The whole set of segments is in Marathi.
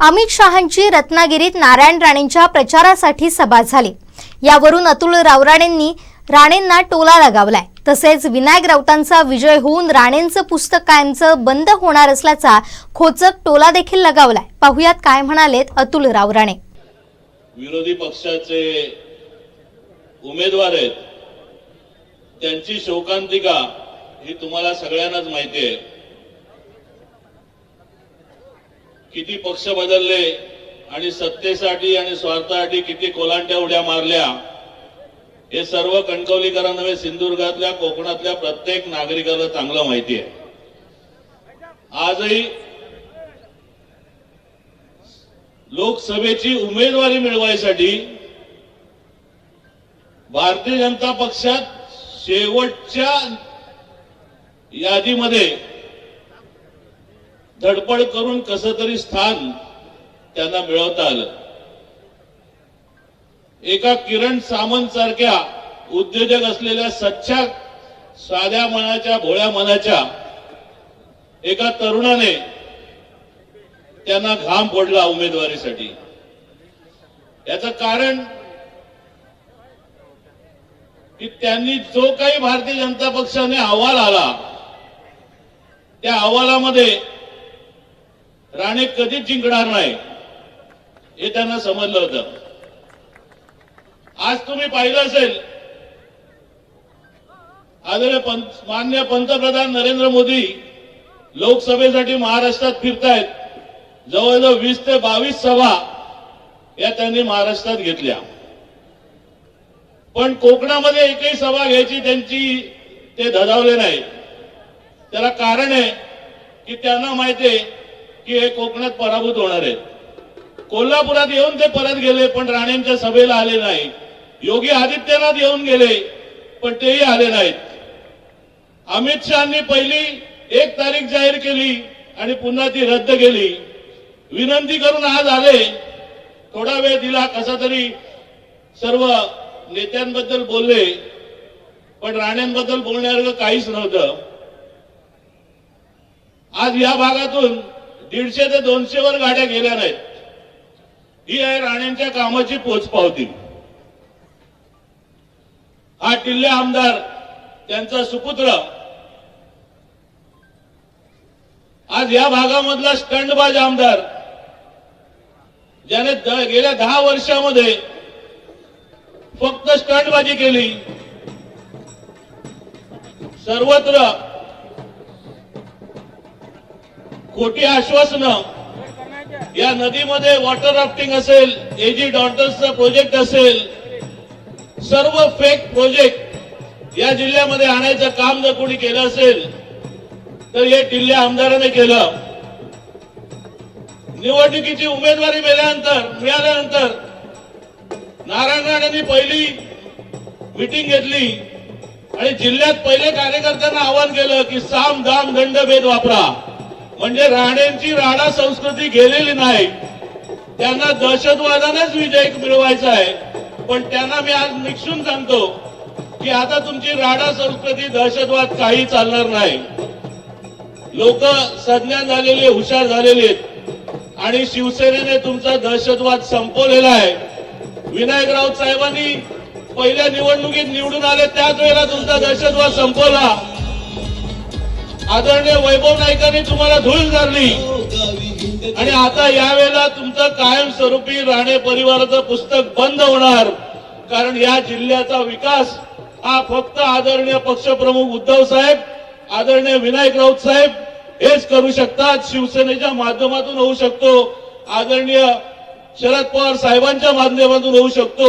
अमित शहांची रत्नागिरीत नारायण राणेंच्या प्रचारासाठी सभा झाली. यावरून अतुल रावराणेंनी राणेंना टोला लगावलाय. तसेच विनायक राऊतांचा विजय होऊन राणेंचं पुस्तक कायमचं बंद होणार असल्याचा खोचक टोला देखील लगावलाय. पाहुयात काय म्हणालेत अतुल रावराणे. विरोधी पक्षाचे उमेदवार आहेत. त्यांची शोकांतिका ही तुम्हाला सगळ्यांनाच माहिती आहे. किती पक्ष बदलले आणि सत्तेसाठी आणि स्वार्थासाठी किती कोलांट्या उड्या मारल्या हे सर्व कणकवलीकरांना नव्हे सिंधुदुर्गातल्या कोकणातल्या प्रत्येक नागरिकाला चांगलं माहिती आहे. आजही लोकसभेची उमेदवारी मिळवायसाठी भारतीय जनता पक्षात शेवटच्या यादीमध्ये धडपड करून कस तरी स्थान त्यांना मिळवता आलं. एका किरण सामंत सारख्या उद्योजक असलेल्या सच्च्या साध्या मनाच्या भोळ्या मनाच्या एका तरुणाने त्यांना घाम फोडला उमेदवारीसाठी. याचं कारण की त्यांनी जो काही भारतीय जनता पक्षाने अहवाल आला त्या अहवालामध्ये राणे कधीच जिंकणार नाही. हे त्यांना समजलं होतं. आज तुम्ही पाहिलं असेल. आदरणीय पंत- मान्य पंतप्रधान नरेंद्र मोदी लोकसभेसाठी महाराष्ट्रात फिरतायत. जवळजवळ वीस ते बावीस सभा या त्यांनी महाराष्ट्रात घेतल्या. पण कोकणामध्ये एकही सभा घ्यायची त्यांची ते धजावले नाही. त्याला कारण आहे की त्यांना माहिती आहे की हे कोकणात पराभूत होणार आहेत. कोल्हापुरात येऊन ते परत गेले पण राणेंच्या सभेला आले नाही. योगी आदित्यनाथ येऊन गेले पण तेही आले नाहीत. अमित शहानी पहिली एक तारीख जाहीर केली आणि पुन्हा ती रद्द केली. विनंती करून आज आले. थोडा वेळ दिला कसा तरी सर्व नेत्यांबद्दल बोलले पण राण्यांबद्दल बोलण्यासारखं काहीच नव्हतं. आज या भागातून दीडशे ते दोनशे वर गाड्या गेल्या नाहीत. ही आहे राण्यांच्या कामाची पोचपावती. हा टिल्ले आमदार त्यांचा सुपुत्र. आज या भागामधला स्टंडबाज आमदार ज्याने गेल्या दहा वर्षामध्ये फक्त स्टंटबाजी केली. सर्वत्र खोटी आश्वासनं या नदीमध्ये वॉटर राफ्टिंग असेल एजी डॉटर्सचा प्रोजेक्ट असेल सर्व फेक प्रोजेक्ट या जिल्ह्यामध्ये आणायचं काम जर कोणी केलं असेल तर हे जिल्ह्या आमदाराने केलं. निवडणुकीची उमेदवारी मिळाल्यानंतर मिळाल्यानंतर नारायण राणेंनी पहिली मिटिंग घेतली आणि जिल्ह्यात पहिले कार्यकर्त्यांना आवाहन केलं की साम दाम दंड भेद वापरा. म्हणजे राणेंची राणा संस्कृती गेलेली नाही. त्यांना दहशतवादानेच विजय मिळवायचा आहे. पण त्यांना मी आज निक्षून सांगतो की आता तुमची राणा संस्कृती दहशतवाद काही चालणार नाही. लोक संज्ञा झालेले हुशार झालेले आहेत. आणि शिवसेनेने तुमचा दहशतवाद संपवलेला आहे. विनायकराव साहेबांनी पहिल्या निवडणुकीत निवडून आले त्याच वेळेला तुमचा दहशतवाद संपवला. आदरणीय वैभव नाईकांनी तुम्हाला धूळ धरली आणि आता यावेळेला तुमचं कायमस्वरूपी राणे परिवाराचं पुस्तक बंद होणार. कारण या जिल्ह्याचा विकास हा फक्त आदरणीय पक्षप्रमुख उद्धव साहेब आदरणीय विनायक राऊत साहेब हेच करू शकतात. शिवसेनेच्या माध्यमातून होऊ शकतो. आदरणीय शरद पवार साहेबांच्या माध्यमातून होऊ शकतो.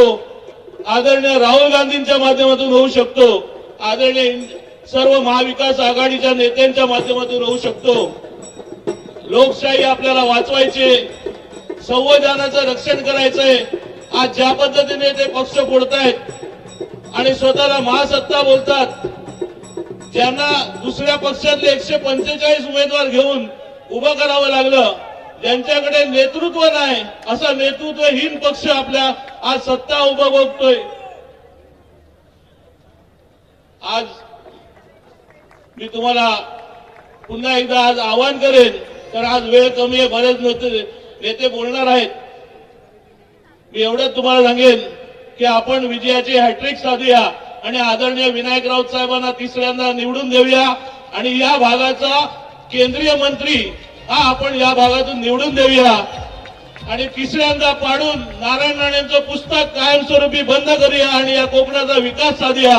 आदरणीय राहुल गांधींच्या माध्यमातून होऊ शकतो. आदरणीय सर्व महाविकास आघाडीच्या नेत्यांच्या माध्यमातून होऊ शकतो. लोकशाही आपल्याला वाचवायची संविधानाचं रक्षण करायचंय. आज ज्या पद्धतीने ते पक्ष फोडतायत आणि स्वतःला महासत्ता बोलतात ज्यांना दुसऱ्या पक्षातले एकशे पंचेचाळीस उमेदवार घेऊन उभं करावं लागलं ज्यांच्याकडे नेतृत्व नाही असा नेतृत्वहीन पक्ष आपल्या आज सत्ता उभं बघतोय. आज मी तुम्हाला पुन्हा एकदा आज आवाहन करेन तर आज वेळ कमी आहे बरेच नेते नेते बोलणार आहेत. मी एवढंच तुम्हाला सांगेन की आपण विजयाची हॅट्रिक साधूया आणि आदरणीय विनायक राऊत साहेबांना तिसऱ्यांदा निवडून देऊया. आणि या भागाचा केंद्रीय मंत्री हा आपण या भागातून निवडून देऊया. आणि तिसऱ्यांदा पाडून नारायण राणेंचं पुस्तक कायमस्वरूपी बंद करूया आणि या कोकणाचा विकास साधूया.